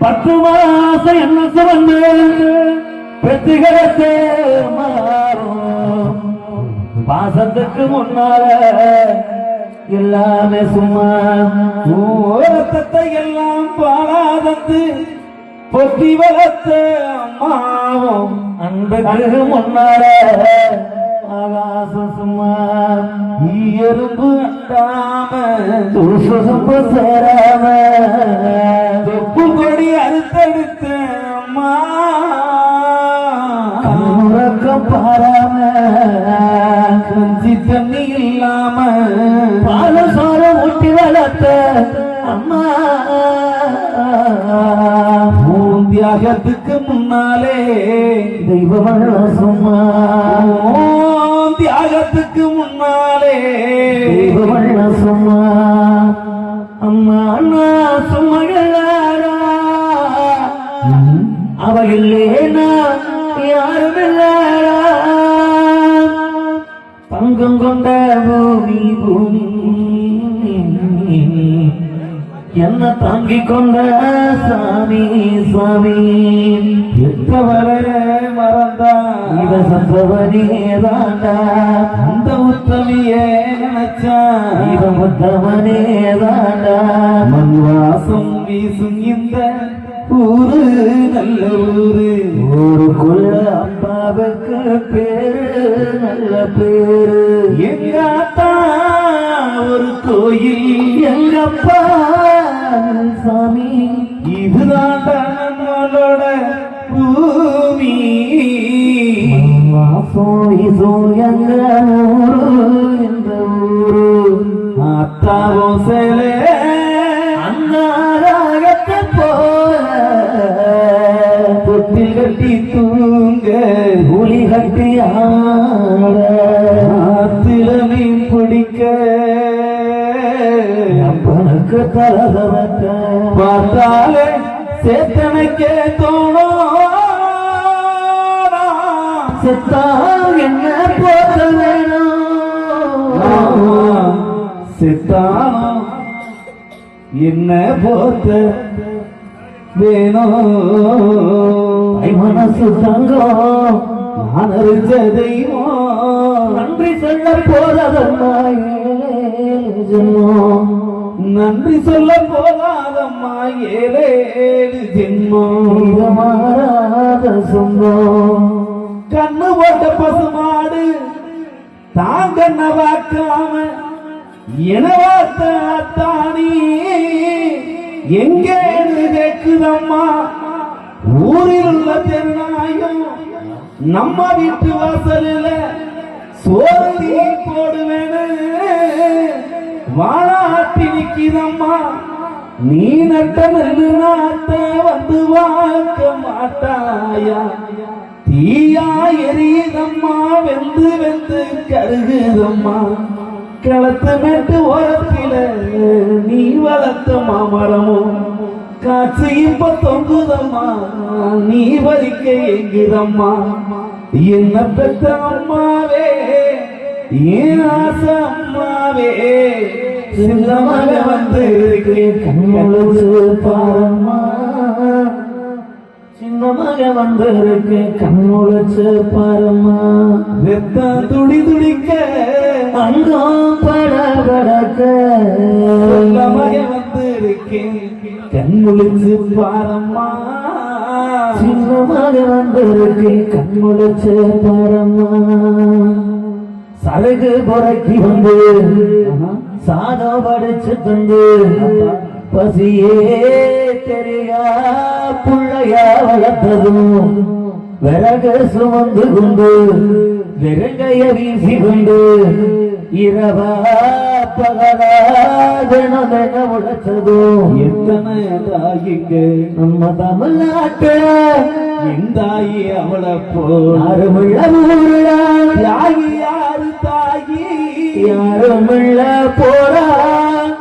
பத்து மாசம் என்ன சுமந்து பெத்திகரத்தே மாறும். பாசத்துக்கு முன்னால எல்லாமே சும்மா ஓரத்தத்தை எல்லாம் பாலாதத்து பொத்தி வளர்த்த அம்மாவும் அன்புக்கு முன்னால ஆகாசம் சும்மா எறும்பு அண்டாம சுசுசுப்பு சேராம. தொப்பு கொடி அறுத்தெடுத்த அம்மா. உறக்கம் பாராம கஞ்சி தண்ணி இல்லாம தியாகத்துக்கு முன்னாலே சும்மா உன் தியாகத்துக்கு முன்னாலே தெய்வம் சும்மா அம்மா அண்ணா சும்மகளா அவ இல்லேனா யாரும் இல்லடா தங்கம் கொண்ட பூமி பூமி என்ன தாங்கிக் கொண்ட சாமி சுவாமி? எந்த எத்தவரை மறந்தா இவ சந்தவனேதாண்டா அந்த உத்தமியே நினைச்சா இவ முத்தவனே தாண்டா மண் வாசம் வீசும் இந்த ஊரு நல்ல ஊரு. ஊருக்குள்ள அப்பாவுக்கு பேரு நல்ல பேரு. எங்க ஒரு கோயில் எங்கப்பா சாமி இதுதான்டா நம்மளோட பூமி. மாசம் வீசோ எங்க ஊரு இந்த ஊரு அத்தாவும் சேலே அன்னாராகத்தை போல. தொட்டில் கட்டி தூங்க. புலி கட்டி ஆட. ஆத்தில மீன் பிடிக்க தலதவக்க பார்த்தாலே சேத்தனைக்கே தோணும் செத்தா என்ன போத வேணும் செத்தானோ என்ன போத்த வேணும் மனசு தங்கம் நான் அறிஞ்ச தெய்வம் நன்றி சொல்ல போததம்மாயே ஜென்மம் நன்றி சொல்ல போதாதம்மா ஏழேழு மாறாத சொந்தம். கண்ணு போட்ட பசுமாடு தாங்க நவாக்காம எனவாத்த அத்தாணி எங்கேன்னு கேக்குதம்மா ஊரில் உள்ள தெருநாயும் நம்ம வீட்டு வாசலில் சோறு போடுவேன்னு வாழாட்டி நிக்கிறம்மா நீ நட்ட நெல்லு நாட்ட வந்து வாக்க மாட்டாயா? தீயா எரியுதம்மா வெந்து வெந்து கருகுதம்மா. களத்து மேட்டு ஓரத்தில நீ வளர்த்த மாமரமும் காற்று இப்ப தொங்குதம்மா. நீ வலிக்க எங்குதம்மா என்ன பெற்ற அம்மாவே? ஏன் சின்னமாக வந்து இருக்கேன் பாரம்மா. சின்ன மக வந்திருக்கு கண்ணுழைச்சு பாரம்மா. வெத்த துடி துடிக்க அங்கம் பட படக்க. சொல்ல வந்து இருக்கேன் கண் பாரம்மா. சின்னமாக மக வந்திருக்கு கண்ணுழைச்சு பாரம்மா. சருகு புறக்கி வந்து சாதம் படிச்சு தந்து பசியே தெரியா புள்ளையா வளர்த்ததும். விறகு சுமந்து கொண்டு வெறுங்கைய வீசி கொண்டு இரவா பகலா தினம் என உழைச்சதும் எத்தனை தாயிங்க நம்ம தமிழ்நாட்டு எந்தாயி அவளை போ யாருமில்ல ஊருடா தாயி யாரு தாயி. யாருமில்ல போடா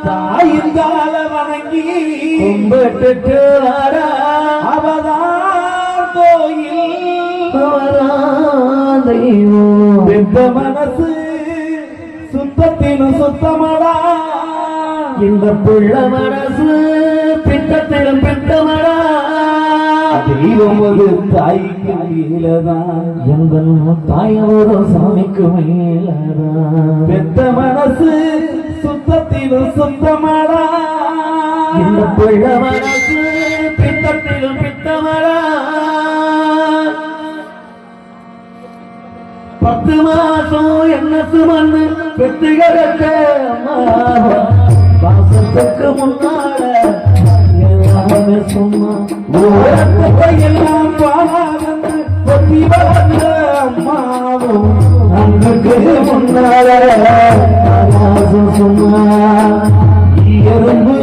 தாயின் கால வணங்கி. கும்பிட்டுட்டு வாடா அவதான் கோயில். தெய்வம். மனசு சுத்தத்தினும் சுத்தமடா. இந்த புள்ள மனசு பித்தத்திலும் பித்தமடா. தெய்வம் ஒரு தாய்க்கு மேலதான் எங்கள் தாயோட சாமிக்கு மேலதான் பெத்த மனசு சுத்தத்திலும் சுத்தமாடா. இந்த புள்ள மனசு பித்தத்திலும் பித்தமடா. பத்து மாசம் என்ன சுமந்து பெத்து கிடக்க வாசத்துக்கு எல்லாம் பாலாகந்து பொத்தி வளர்ந்த அம்மாவும் அங்குக்கு முன்னால எறும்பு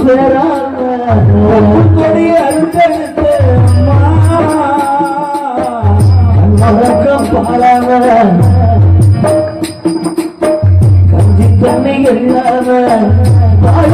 சேராங்க கொடி அம்மா வழக்கம் பாடாம கஞ்சி தண்ணி இல்லாம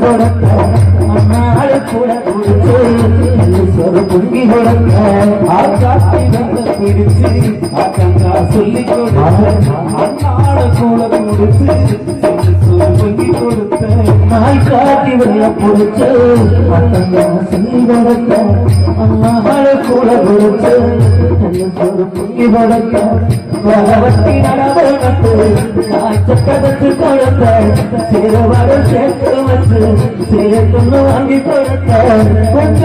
நான் சொல்லி கூட கொடுத்து சொரு பொங்கி வந்து பிடிச்சு அக்கங்கா சொல்லி கூட கொடுத்து நாய் காட்டி வெள்ள பொறுத்து சொல்லி கூட கொடுத்து பொங்கி கொடுத்த வட்டி நடவடிக்கை நாய் சட்டத்துக்கு கொடுத்த சிறுவரை சேர்த்து வச்சு சேர்த்துன்னு வாங்கி கொடுத்த கொஞ்ச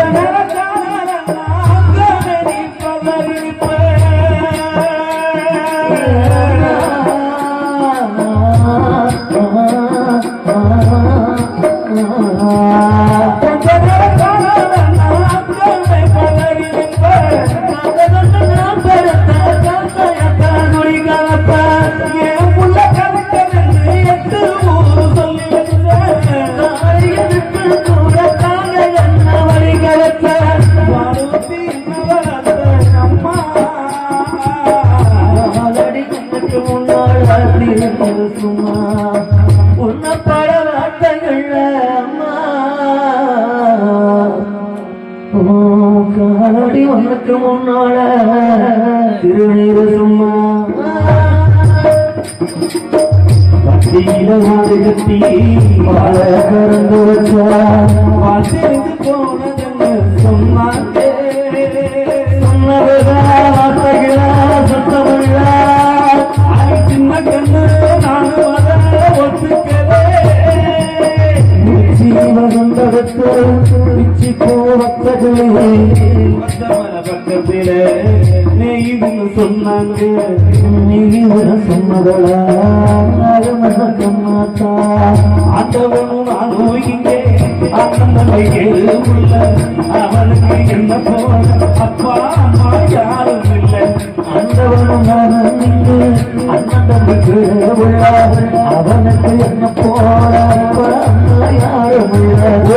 உனக்கு முன்னால திருநீர சும்மா. வட்டியில மாதிரி கட்டி வாழ கறந்து வச்சா வாழ்ந்து நெய்துன்னு சொன்னாங்க ஆண்டவனும் நானும் இங்கே ஆனந்தமை ஏழு உள்ள அவனுக்கு என்ன போல அப்பா அம்மா யாரும் இல்லை அவனுக்கு என்ன போல யாரும் இல்லை.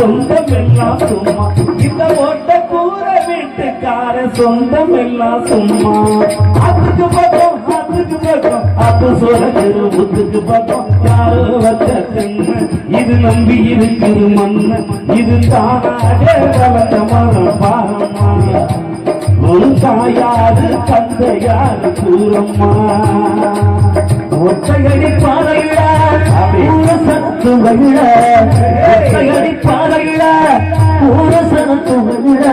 சொந்தம் எல்லாம் சும்மா. இந்த ஓட்ட கூற வீட்டுக்கார சொந்தம் எல்லாம் சும்மா. அதுக்கு பக்கம் அதுக்கு பக்கம் அது சொல்லுது முத்துக்கு பக்கம். யாரு வச்ச இது நம்பி இருக்குது மண்ணு. இது தானாக வளர்ந்த மரம் பாரம்மா ஒரு தாயாரு தந்தையாரு கூறம்மா. ஒற்றையடி ஊர சனத்து வழில ஒற்றையடி பாதையில ஊர சனத்து என்னோடு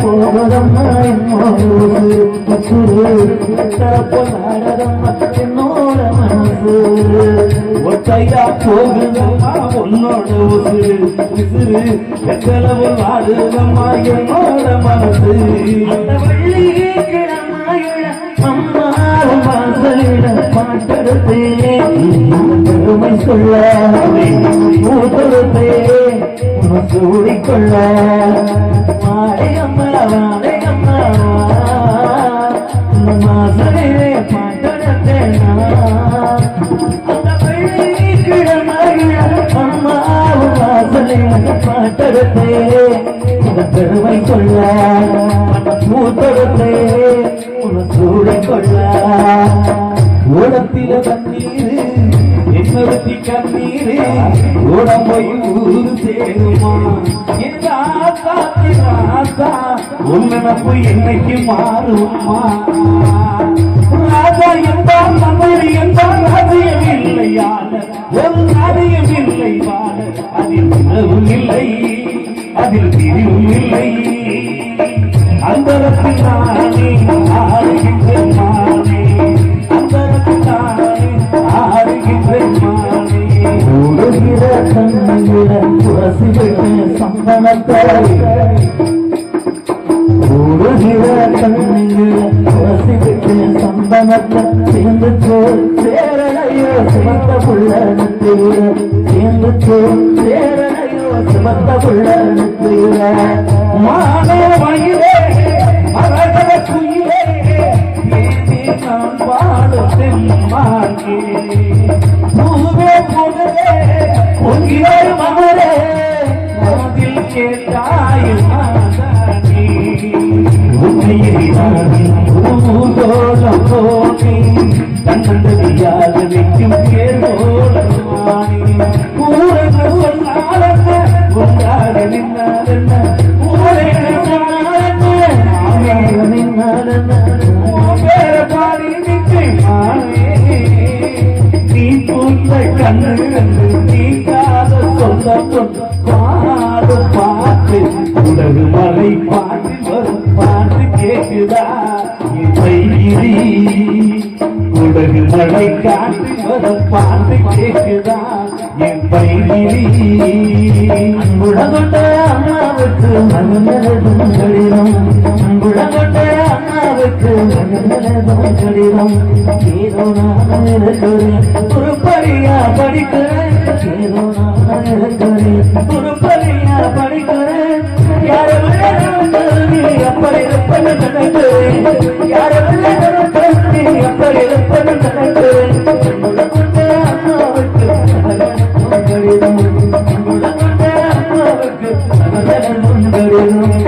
பொன்னாடதம்மா என்னோட மனசு போகுதம்மா உன்னோட உசுறு எத்தளவு வாடுதம்மா என்னோட மனசு வாசலிட பாட்டெடுத்தே பெருமை சொல்ல மூத்தெடுத்தே சூடிக்கொள்ள வாடை அம்மா வாடை அம்மா இந்த மாசலிலே பாட்டெடுத்தேன் அந்த வெள்ளிக்கிழமையில அம்மாவும் வாசலிட பாட்டெடுத்தே. பெருமை கொள்ள மூத்தெடுத்தே. உன சூழக் கொள்ள. கண்ணீரே ஓடம் போய் ஊரு தேடுமா என் ராசா ராசா உன் என்னைக்கு மாறுமா ராஜா என்றால் மன்னரி என்றால் ராஜ்யம் இல்லை ஒரு ராஜ்யம் இல்லை அதில் உணவும் இல்லை அதில் பிரிவும் இல்லை. அந்தரத்தில் சந்தனத்தாய் ஓடுகிற கண்ணில துளசிவிட்டு சந்தனத்தை சேர்ந்து சோர் சேரலையோ புள்ள நித்திர சேர்ந்து புள்ள போனே தன்னந்தடியாக வைக்கும் கேளோளமானே ஊரக சொன்னாலென்ன கொண்டாட நின்னாலென்ன ஊரக சொன்னாலென்ன பேர பாடி நிற்கை மானே நீ பூத்த கண்ணு கண்டு நீ காத சொல்ல கொண்டு திருமலை காட்டி காட்டு வரும் பாட்டு கேக்குதா என் பைகிரி அன்புடகொண்ட அம்மாவுக்கு மகனதும் கடிதம் அன்புடகொண்ட அம்மாவுக்கு மகனதும் கடிதம் ஏதோ நான் இருக்கிறேன் ஒரு பரியா படிக்கிறேன் ஏதோ நான் இருக்கிறேன் ஒரு பரியா படிக்கிறேன் யாரும் கல்வி அப்படி இருப்பது நினைக்கிறேன் யாரும் அப்படி இருப்பது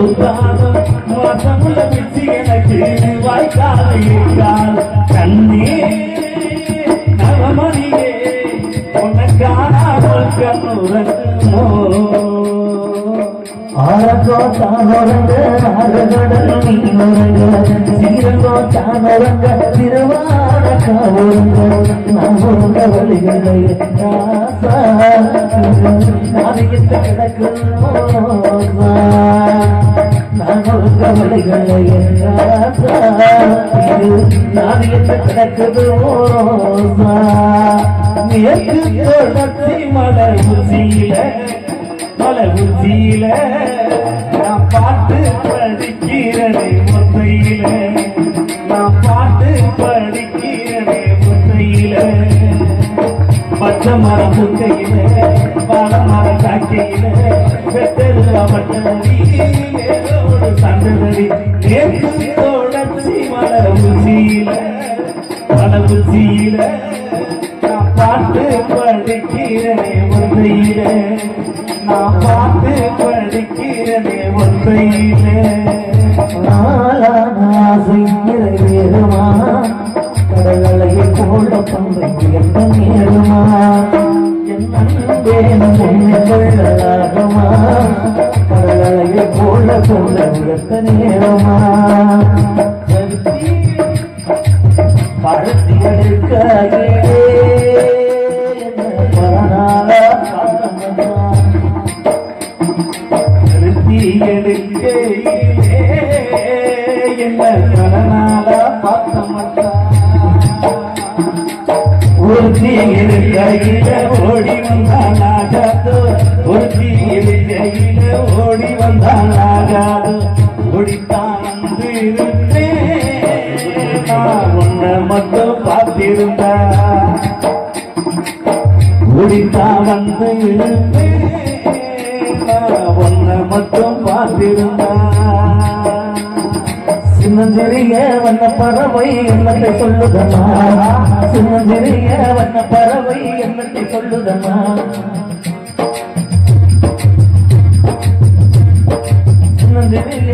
அறுபது பூத்தானம் மாசமுள்ள பிச்சி எனக்கு வாய்க்கால இருக்கால் கண்ணே நவமணியே கண்ணுறங்குமோ வழிகளை கிடக்கு நாமொருங்க வழிகளை ராசா நாளைக்கு கிடக்குது மேற்கு தொடர்ச்சி மலர் உச்சியில மலர் உச்சியில நான் பாட்டு படிக்கிறனே முத்தையில நான் பாட்டு படிக்கிறனே முத்தையில பச்சை மரம் முத்தையில காக்கையில சந்ததி கேட்கும் தொடர்ச்சி மலர் உச்சியில மலர் உச்சியில நான் பாட்டு படிக்கிறனே ஒன்றையில. நான் பாட்டு படிக்கிறனே ஒன்றையில. கடலையை போல கொள்ள உயர்த்த நேருமா கோயில் கையில ஓடி வந்தான் ஆகாது? ஒத்தியில் கையில ஓடி வந்தான் ஆகாது? குடித்தான் உன்ன மட்டும் பார்த்திருந்தா குடித்தான் வந்து இருந்தேன் உன்னை மட்டும் பார்த்திருந்தா சின்னந்திரிய வண்ண பறவை என்னத்தை சொல்லுதமா சின்னந்திரிய வண்ண பறவை என்னத்தை சொல்லுதமா சின்னந்திரிய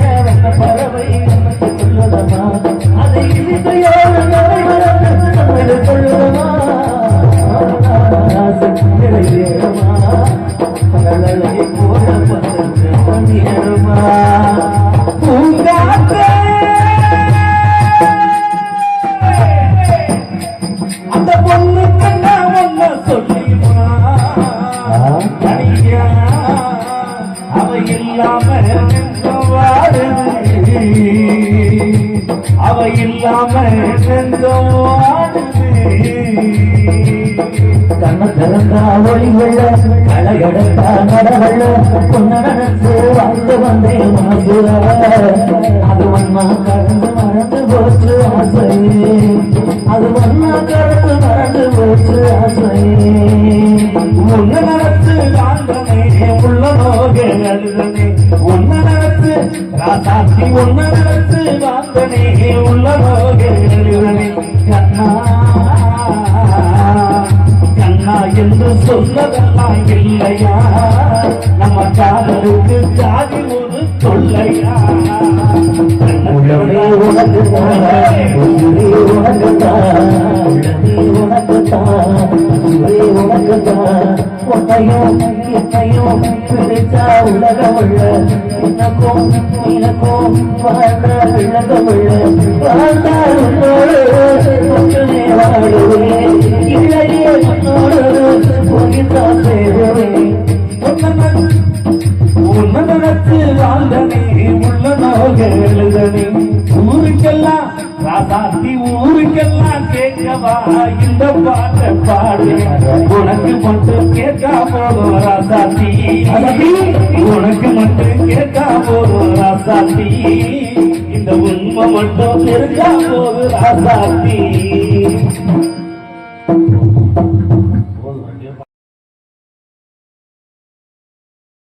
ಮಾತಾಡ உலகமுள்ள எனக்கோ எனக்கோ வாழ்ந்த விளக்கமுள்ள வாழ்ந்தால் உன்னோடு வாழுவேன் இல்லையே உன்னோடு যাব ভাষা